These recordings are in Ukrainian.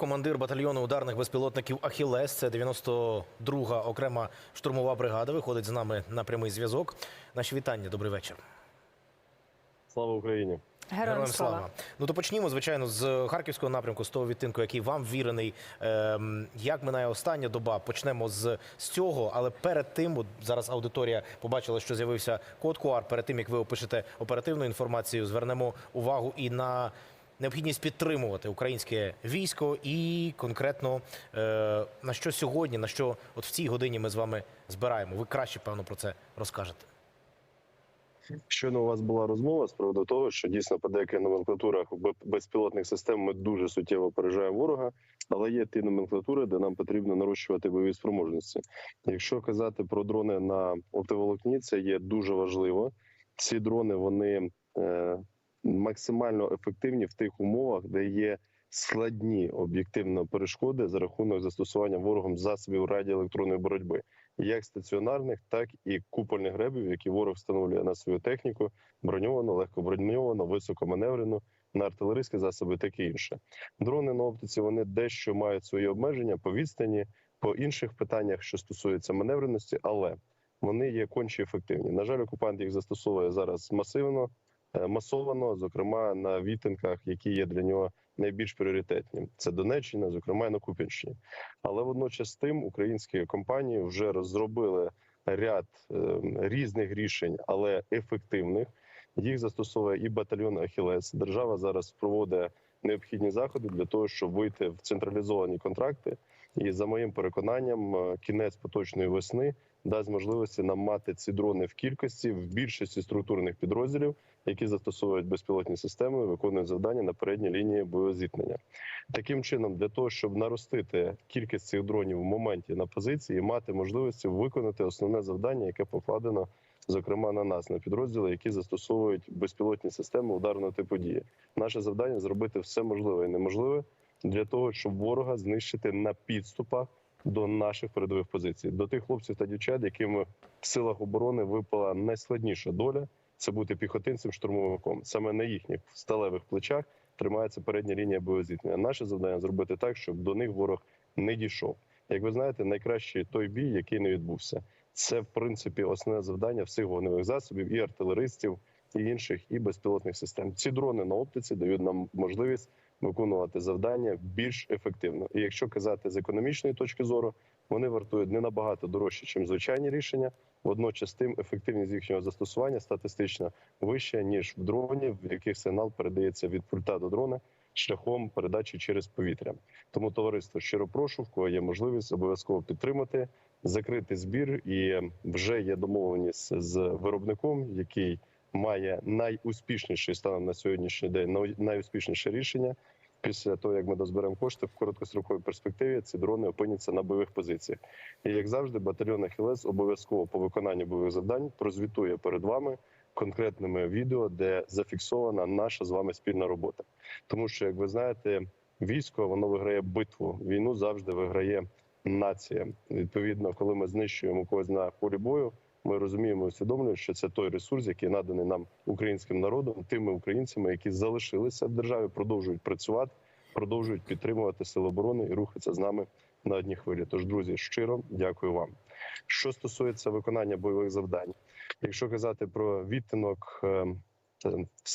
командир батальйону ударних безпілотників Ахілес. Це 92-га окрема штурмова бригада. Виходить з нами на прямий зв'язок. Наші вітання. Добрий вечір. Слава Україні! Героям слава. Ну то почнімо, звичайно, з харківського напрямку, з того відтинку, який вам вірений. Ем, як минає остання доба? Почнемо з, з цього, але перед тим, от зараз аудиторія побачила, що з'явився код QR. Перед тим як ви опишете оперативну інформацію, звернемо увагу і на необхідність підтримувати українське військо, і конкретно е, на що сьогодні, на що от в цій годині ми з вами збираємо. Ви краще певно про це розкажете. Щойно у вас була розмова з приводу того, що дійсно по деяких номенклатурах безпілотних систем ми дуже суттєво пережаємо ворога, але є ті номенклатури, де нам потрібно нарощувати бойові спроможності. Якщо казати про дрони на оптоволокні, це є дуже важливо. Ці дрони вони е, максимально ефективні в тих умовах, де є складні об'єктивно перешкоди за рахунок застосування ворогом засобів радіоелектронної боротьби, як стаціонарних, так і купольних гребів, які ворог встановлює на свою техніку, броньовану, легкоброньовану, високоманеврену, на артилерійські засоби, так і інше. Дрони на оптиці вони дещо мають свої обмеження по відстані, по інших питаннях, що стосуються маневреності, але вони є конче ефективні. На жаль, окупант їх застосовує зараз масивно, масовано, зокрема на відтинках, які є для нього найбільш пріоритетні. Це Донеччина, зокрема і на Куп'янщині. Але водночас тим українські компанії вже розробили ряд е, різних рішень, але ефективних. Їх застосовує і батальйон Ахілес. Держава зараз проводить необхідні заходи для того, щоб вийти в централізовані контракти. І за моїм переконанням, е, кінець поточної весни дасть можливості нам мати ці дрони в кількості в більшості структурних підрозділів, які застосовують безпілотні системи, виконують завдання на передній лінії боєзіткнення. Таким чином, для того, щоб наростити кількість цих дронів в моменті на позиції, і мати можливості виконати основне завдання, яке покладено, зокрема на нас, на підрозділи, які застосовують безпілотні системи ударного типу дії. Наше завдання зробити все можливе і неможливе для того, щоб ворога знищити на підступах до наших передових позицій, до тих хлопців та дівчат, яким в силах оборони випала найскладніша доля це бути піхотинцем штурмовиком. Саме на їхніх сталевих плечах тримається передня лінія боєзіткнення. Наше завдання зробити так, щоб до них ворог не дійшов. Як ви знаєте, найкращий той бій, який не відбувся. Це в принципі основне завдання всіх вогневих засобів, і артилеристів, і інших, і безпілотних систем. Ці дрони на оптиці дають нам можливість виконувати завдання більш ефективно. І якщо казати з економічної точки зору, вони вартують не набагато дорожче, ніж звичайні рішення. Водночас тим ефективність їхнього застосування статистично вища ніж в дроні, в яких сигнал передається від пульта до дрона шляхом передачі через повітря. Тому товариство щиро прошу, в кого є можливість обов'язково підтримати, закрити збір. І вже є домовленість з виробником, який має найуспішніший станом на сьогоднішній день най- найуспішніше рішення. Після того, як ми дозберемо кошти в короткостроковій перспективі, ці дрони опиняться на бойових позиціях. І як завжди, батальйон Ахілес обов'язково по виконанню бойових завдань прозвітує перед вами конкретними відео, де зафіксована наша з вами спільна робота. Тому що, як ви знаєте, військо воно виграє битву. Війну завжди виграє нація. Відповідно, коли ми знищуємо когось на полі бою. Ми розуміємо, усвідомлюємо, що це той ресурс, який наданий нам українським народом, тими українцями, які залишилися в державі, продовжують працювати, продовжують підтримувати сили оборони і рухатися з нами на одній хвилі. Тож, друзі, щиро дякую вам. Що стосується виконання бойових завдань, якщо казати про відтинок е,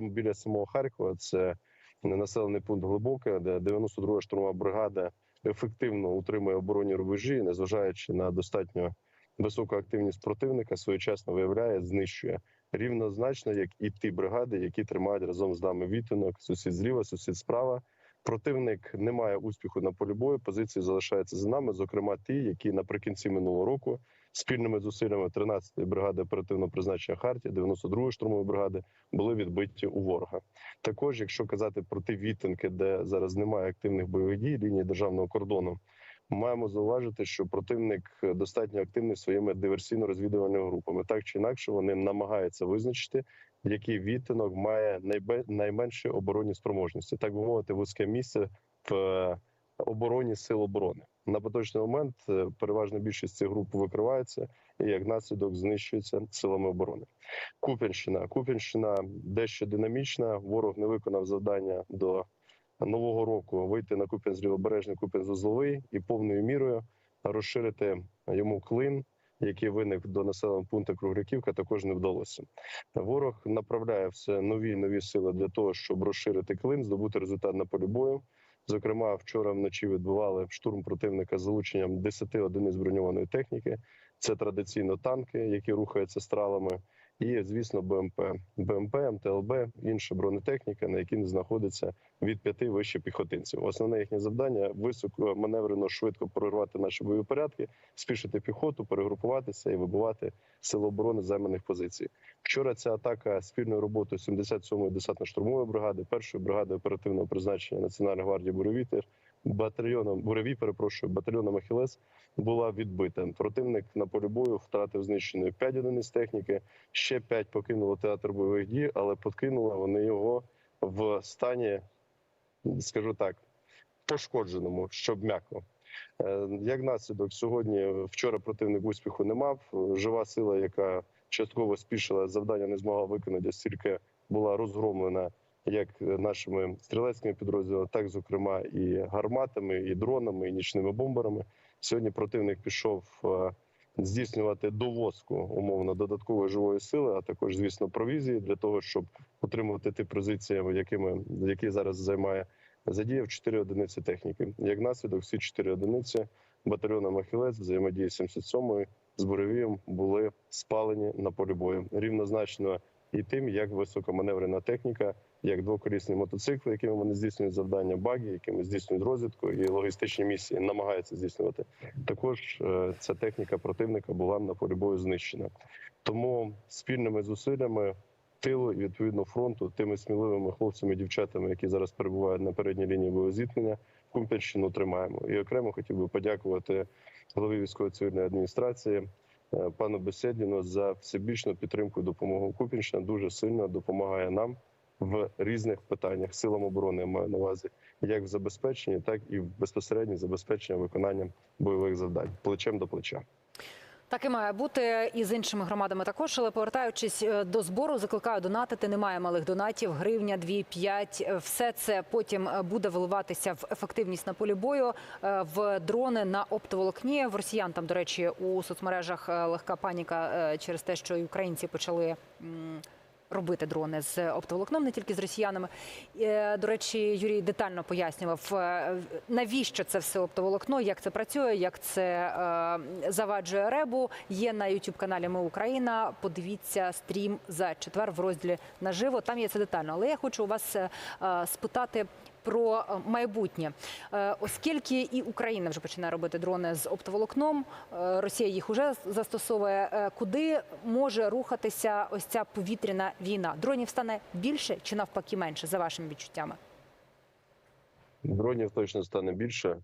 біля самого Харкова, це населений пункт глибоке, де 92-га штурмова бригада ефективно утримує оборонні рубежі, незважаючи на достатньо високу активність противника, своєчасно виявляє, знищує рівнозначно, як і ті бригади, які тримають разом з нами відтинок, сусід зліва, сусід справа. Противник не має успіху на полі бою. Позиції залишаються за нами, зокрема ті, які наприкінці минулого року спільними зусиллями 13-ї бригади оперативного призначення Харті, 92-ї штурмової бригади були відбиті у ворога. Також, якщо казати про ті відтинки, де зараз немає активних бойових дій, лінії державного кордону, маємо зауважити, що противник достатньо активний своїми диверсійно-розвідувальними групами. Так чи інакше, вони намагаються визначити, який відтинок має найменші оборонні спроможності, так би мовити, вузьке місце в е, обороні сил оборони. На поточний момент е, переважна більшість цих груп викривається і як наслідок знищується силами оборони. Куп'янщина. Куп'янщина дещо динамічна. Ворог не виконав завдання до нового року вийти на Куп'янськ лівобережний Куп'янськ узловий і повною мірою розширити йому клин, який виник до населеного пункту Кругляківка, також не вдалося. Ворог направляє все нові нові сили для того, щоб розширити клин, здобути результат на полі бою. Зокрема, вчора вночі відбували штурм противника з залученням 10 одиниць броньованої техніки. Це традиційно танки, які рухаються стралами, і звісно, БМП, БМП, МТЛБ, інша бронетехніка, на якій знаходиться від п'яти вище піхотинців. Основне їхнє завдання високо маневрено швидко прорвати наші бойові порядки, спішити піхоту, перегрупуватися і вибивати сили оборони займаних позицій. Вчора ця атака спільною роботою 77-ї десантно-штурмової бригади, першої бригади оперативного призначення Національної гвардії Буревітер, батальйоном Буревій, перепрошую, батальйоном Ахілес була відбита. Противник на полі бою втратив знищеною 5 одиниць техніки. Ще 5 покинуло театр бойових дій, але покинули вони його в стані, скажу так, пошкодженому, щоб м'яко. Е, Як наслідок, сьогодні вчора противник успіху не мав. Жива сила, яка частково спішила завдання, не змогла виконати, стільки була розгромлена як нашими стрілецькими підрозділами, так зокрема і гарматами, і дронами, і нічними бомберами. Сьогодні противник пішов е, здійснювати довозку умовно додаткової живої сили, а також, звісно, провізії для того, щоб отримувати ті позиції, якими які зараз займає задіяв 4 одиниці техніки. Як наслідок, всі 4 одиниці батальйоном Ахілець взаємодії 77-ї з Буревієм були спалені на полі бою. Рівнозначно і тим, як високоманеврена техніка, як двоколісні мотоцикли, якими вони здійснюють завдання, баги, якими здійснюють розвідку і логістичні місії, намагаються здійснювати. Також е, ця техніка противника була на полі бою знищена. Тому спільними зусиллями тилу і відповідно фронту, тими сміливими хлопцями дівчатами, які зараз перебувають на передній лінії бойового зіткнення, Кумпянщину тримаємо. І окремо хотів би подякувати голові військової цивільної адміністрації. Е, Пану Беседіну за всебічну підтримку і допомогу Купінщина дуже сильно допомагає нам в різних питаннях силам оборони. Я маю на увазі як в забезпеченні, так і в безпосередньо забезпечення виконанням бойових завдань плечем до плеча. Так і має бути і з іншими громадами також. Але повертаючись е, до збору, закликаю донатити. Немає малих донатів. Гривня, дві, п'ять. Е, Все це потім е, буде виливатися в ефективність на полі бою, в дрони на оптоволокні. В росіян там, до речі, у соцмережах легка паніка через те, що і українці почали. Робити дрони з оптоволокном, не тільки з росіянами. Е, До речі, Юрій детально пояснював, е, навіщо це все оптоволокно, як це працює, як це е, заваджує ребу. Є на youtube каналі Ми Україна. Подивіться стрім за четвер в розділі наживо. Там є це детально. Але я хочу у вас спитати. Про е, майбутнє, Е, оскільки і Україна вже починає робити дрони з оптоволокном, е, Росія їх вже застосовує. Куди може рухатися ось ця повітряна війна? Дронів стане більше чи навпаки менше за вашими відчуттями? Дронів точно стане більше.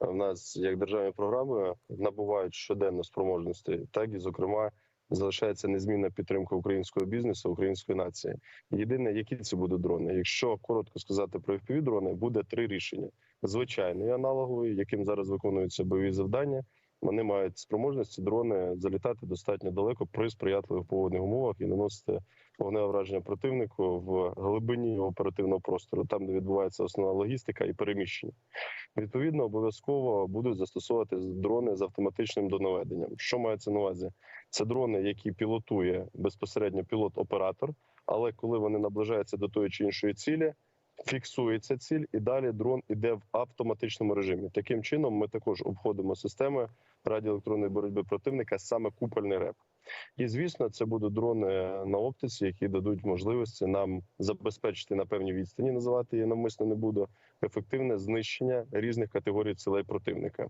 В нас як державні програми набувають щоденно спроможності, так і зокрема залишається незмінна підтримка українського бізнесу, української нації. Єдине, які це будуть дрони. Якщо коротко сказати про fpv дрони, буде три рішення: звичайний аналоговий, яким зараз виконуються бойові завдання. Вони мають спроможності дрони залітати достатньо далеко при сприятливих погодних умовах і наносити вогневе враження противнику в глибині його оперативного простору, там де відбувається основна логістика і переміщення. Відповідно, обов'язково будуть застосовувати дрони з автоматичним донаведенням. Що мається на увазі? Це дрони, які пілотує безпосередньо пілот-оператор, але коли вони наближаються до тої чи іншої цілі. Фіксується ціль, і далі дрон іде в автоматичному режимі. Таким чином, ми також обходимо системи радіоелектронної боротьби противника саме купольний реп. І звісно, це будуть дрони на оптиці, які дадуть можливості нам забезпечити на певній відстані, називати її навмисно не буду, ефективне знищення різних категорій цілей противника.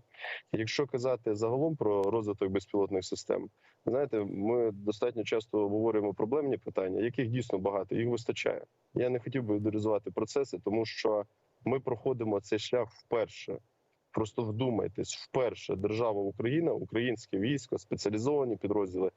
Якщо казати загалом про розвиток безпілотних систем, знаєте, ми достатньо часто обговорюємо проблемні питання, яких дійсно багато, їх вистачає. Я не хотів би ідеалізувати процеси, тому що ми проходимо цей шлях вперше. Просто вдумайтесь, вперше держава Україна, українське військо, спеціалізовані підрозділи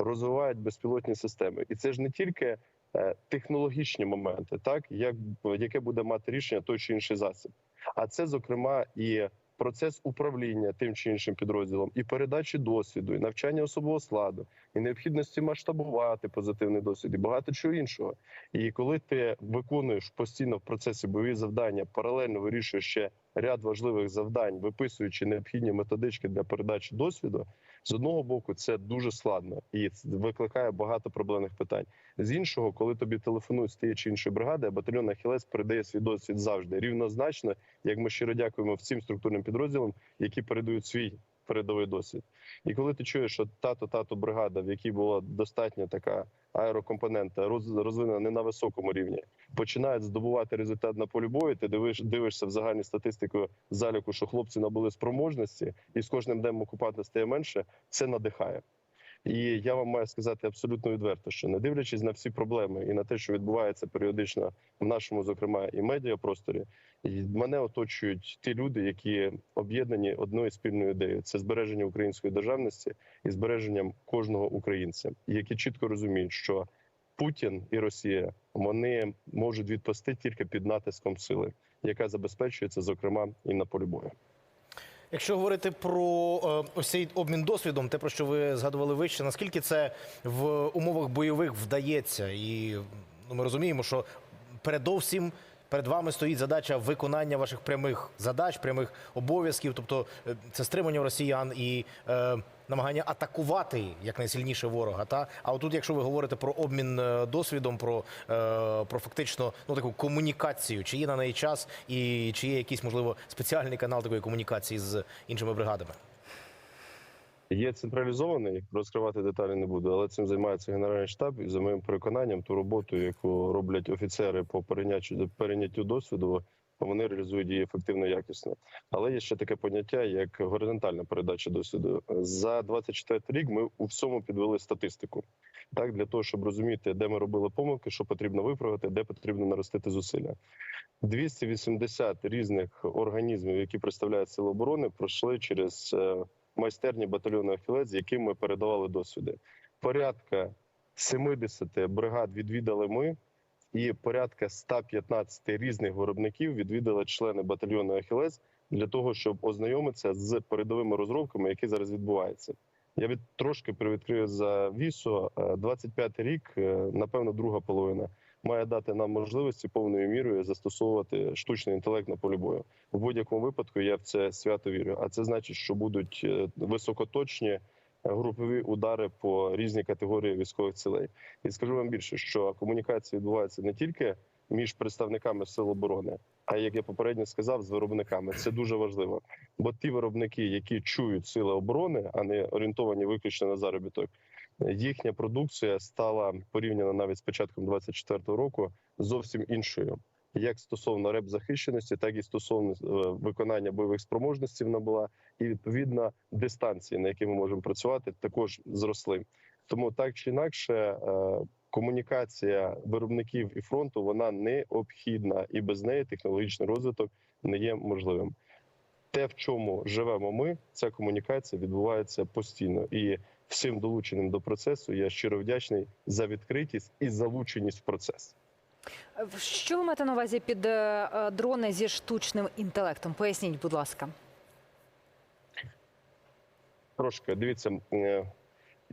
розвивають безпілотні системи, і це ж не тільки е, технологічні моменти, так як яке буде мати рішення той чи інший засіб, а це зокрема і процес управління тим чи іншим підрозділом, і передачі досвіду, і навчання особового складу, і необхідності масштабувати позитивний досвід, і багато чого іншого. І коли ти виконуєш постійно в процесі бойові завдання, паралельно вирішуєш ще ряд важливих завдань, виписуючи необхідні методички для передачі досвіду, з одного боку це дуже складно і викликає багато проблемних питань. З іншого, коли тобі телефонують з тієї чи іншої бригади, батальйон Ахілес передає свій досвід завжди рівнозначно, як ми щиро дякуємо всім структурним підрозділам, які передають свій передовий досвід. І коли ти чуєш, що тато тато бригада, в якій була достатня така аерокомпонента, роз- розвинена не на високому рівні, починають здобувати результат на полі бою. Ти дивиш, дивишся в загальній статистику заліку, що хлопці набули спроможності, і з кожним днем окупанта стає менше. Це надихає. І я вам маю сказати абсолютно відверто, що не дивлячись на всі проблеми і на те, що відбувається періодично в нашому, зокрема, і медіапросторі, мене оточують ті люди, які об'єднані одною спільною ідеєю: це збереження української державності і збереженням кожного українця, які чітко розуміють, що Путін і Росія вони можуть відпасти тільки під натиском сили, яка забезпечується, зокрема, і на полі бою. Якщо говорити про е, ось цей обмін досвідом, те про що ви згадували вище, наскільки це в умовах бойових вдається, і ну, ми розуміємо, що передовсім перед вами стоїть задача виконання ваших прямих задач, прямих обов'язків, тобто е, це стримання росіян і е, намагання атакувати якнайсильніше ворога. Та а отут, якщо ви говорите про обмін е, досвідом, про, е, про фактично ну таку комунікацію, чи є на неї час, і чи є якийсь можливо спеціальний канал такої комунікації з іншими бригадами? Є централізований, розкривати деталі не буду, але цим займається генеральний штаб. І за моїм переконанням, ту роботу, яку роблять офіцери по перейняттю досвіду, вони реалізують її ефективно якісно. Але є ще таке поняття, як горизонтальна передача досвіду. За 24 рік ми у всьому підвели статистику. Так, для того, щоб розуміти, де ми робили помилки, що потрібно виправити, де потрібно наростити зусилля. 280 різних організмів, які представляють сили оборони, пройшли через е, майстерні батальйону Ахілець, яким ми передавали досвіди. Порядка 70 бригад відвідали ми, і порядка 115 різних виробників відвідали члени батальйону Ахілець для того, щоб ознайомитися з передовими розробками, які зараз відбуваються. Я від трошки привідкрию за вісу. 25 рік, е, напевно, друга половина має дати нам можливості повною мірою застосовувати штучний інтелект на полі бою. В будь-якому випадку я в це свято вірю. А це значить, що будуть е, високоточні групові удари по різні категорії військових цілей. І скажу вам більше, що комунікація відбувається не тільки між представниками сил оборони, а як я попередньо сказав, з виробниками. Це дуже важливо. Бо ті виробники, які чують сили оборони, а не орієнтовані виключно на заробіток, їхня продукція стала порівняно навіть з початком 24-го року зовсім іншою. Як стосовно реп-захищеності, так і стосовно е, виконання бойових спроможностей вона була, і відповідно дистанції, на які ми можемо працювати, також зросли. Тому так чи інакше, е, комунікація виробників і фронту вона необхідна, і без неї технологічний розвиток не є можливим. Те, в чому живемо ми, ця комунікація відбувається постійно і всім долученим до процесу. Я щиро вдячний за відкритість і залученість в процес. Що ви маєте на увазі під е, е, дрони зі штучним інтелектом? Поясніть, будь ласка. Трошки дивіться, е,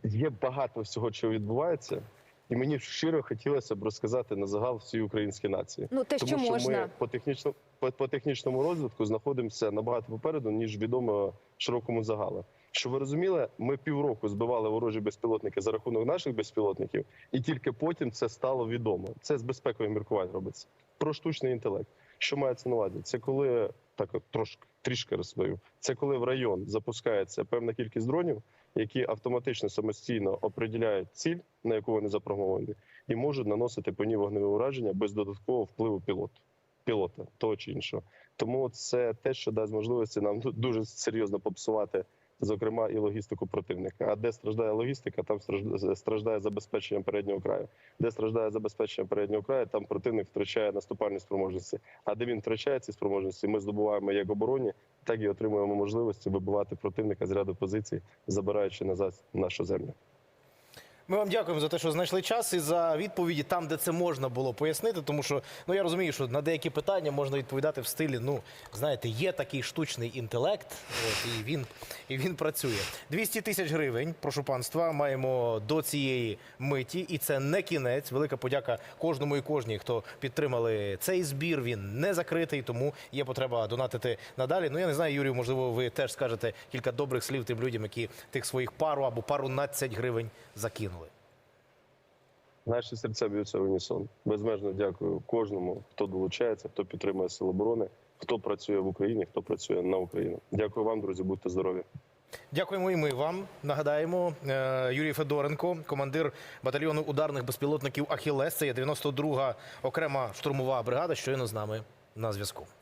є багато всього, що відбувається, і мені щиро хотілося б розказати на загал всій українській нації. Ну те, Тому що що можна. ми по технічному по, по технічному розвитку знаходимося набагато попереду, ніж відомо широкому загалу. Щоб ви розуміли, ми півроку збивали ворожі безпілотники за рахунок наших безпілотників, і тільки потім це стало відомо. Це з безпекових міркувань робиться. Про штучний інтелект. Що мається на увазі? Це коли так трошки трішки розповів. Це коли в район запускається певна кількість дронів, які автоматично самостійно определяють ціль, на яку вони запрограмовані, і можуть наносити по ній вогневе ураження без додаткового впливу пілоту, пілота того чи іншого. Тому це те, що дасть можливості нам дуже серйозно попсувати, зокрема, і логістику противника. А де страждає логістика, там страждає, забезпечення переднього краю. Де страждає забезпечення переднього краю, там противник втрачає наступальні спроможності. А де він втрачає ці спроможності, ми здобуваємо як обороні, так і отримуємо можливості вибивати противника з ряду позицій, забираючи назад нашу землю. Ми вам дякуємо за те, що знайшли час і за відповіді там, де це можна було пояснити. Тому що ну я розумію, що на деякі питання можна відповідати в стилі. Ну знаєте, є такий штучний інтелект, от, і він і він працює. 200 тисяч гривень. Прошу панства, маємо до цієї миті, і це не кінець. Велика подяка кожному і кожній, хто підтримали цей збір. Він не закритий, тому є потреба донатити надалі. Ну я не знаю, Юрію, можливо, ви теж скажете кілька добрих слів тим людям, які тих своїх пару або пару надцять гривень закинули. Наші серця б'ються в унісон. Безмежно дякую кожному, хто долучається, хто підтримує Сил оборони, хто працює в Україні, хто працює на Україну. Дякую вам, друзі, будьте здорові. Дякуємо і ми вам. Нагадаємо, е, Юрій Федоренко, командир батальйону ударних безпілотників Ахілес. Це є 92-га окрема штурмова бригада. Щойно з нами на зв'язку.